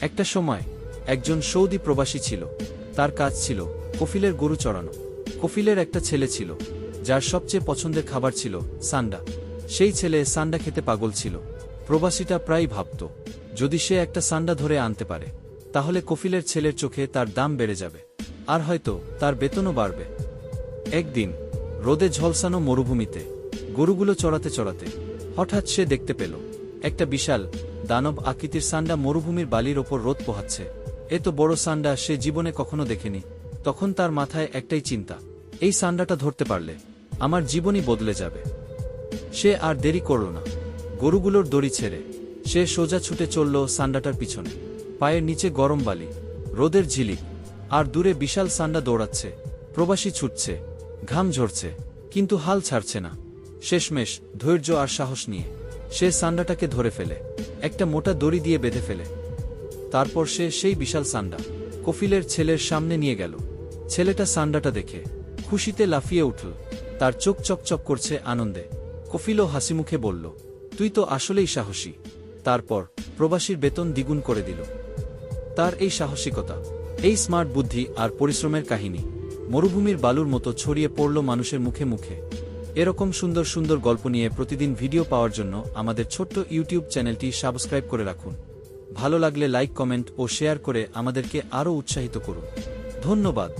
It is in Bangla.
একটা সময় একজন সৌদি প্রবাসী ছিল, তার কাজ ছিল কফিলের গরু চড়ানো। কফিলের একটা ছেলে ছিল, যার সবচেয়ে পছন্দের খাবার ছিল সান্ডা। সেই ছেলে সান্ডা খেতে পাগল ছিল। প্রবাসীটা প্রায় ভাবত, যদি সে একটা সান্ডা ধরে আনতে পারে, তাহলে কফিলের ছেলের চোখে তার দাম বেড়ে যাবে, আর হয়তো তার বেতনও বাড়বে। একদিন রোদে ঝলসানো মরুভূমিতে গরুগুলো চড়াতে চড়াতে হঠাৎ সে দেখতে পেল, একটা বিশাল দানব আকৃতির সান্ডা মরুভূমির বালির ওপর রোদ পোহাচ্ছে। এ তো বড় সান্ডা সে জীবনে কখনো দেখেনি। তখন তার মাথায় একটাই চিন্তা, এই সান্ডাটা ধরতে পারলে আমার জীবনই বদলে যাবে। সে আর দেরি করল না। গরুগুলোর দড়ি ছেড়ে সে সোজা ছুটে চলল সান্ডাটার পিছনে। পায়ের নিচে গরম বালি, রোদের ঝিলিক, আর দূরে বিশাল সান্ডা দৌড়াচ্ছে, প্রবাসী ছুটছে, ঘাম ঝরছে, কিন্তু হাল ছাড়ছে না। শেষমেশ ধৈর্য আর সাহস নিয়ে সে সান্ডাটাকে ধরে ফেলে। একটা মোটা দড়ি দিয়ে বেঁধে ফেলে। তারপর সে সেই বিশাল সান্ডা। কফিলের ছেলের সামনে নিয়ে গেল। ছেলেটা সান্ডাটা দেখে খুশিতে লাফিয়ে উঠল। তার চোখ চকচক করছে আনন্দে। কফিলও হাসিমুখে বলল, তুই তো আসলেই সাহসী। তারপর প্রবাসীর বেতন দ্বিগুণ করে দিল। তার এই সাহসিকতা, এই স্মার্ট বুদ্ধি আর পরিশ্রমের কাহিনী মরুভূমির বালুর মতো ছড়িয়ে পড়ল মানুষের মুখে মুখে। এরকম সুন্দর সুন্দর গল্প নিয়ে প্রতিদিন ভিডিও পাওয়ার জন্য আমাদের ছোট্ট ইউটিউব চ্যানেলটি সাবস্ক্রাইব করে রাখুন। ভালো লাগলে লাইক, কমেন্ট ও শেয়ার করে আমাদেরকে আরও উৎসাহিত করুন। ধন্যবাদ।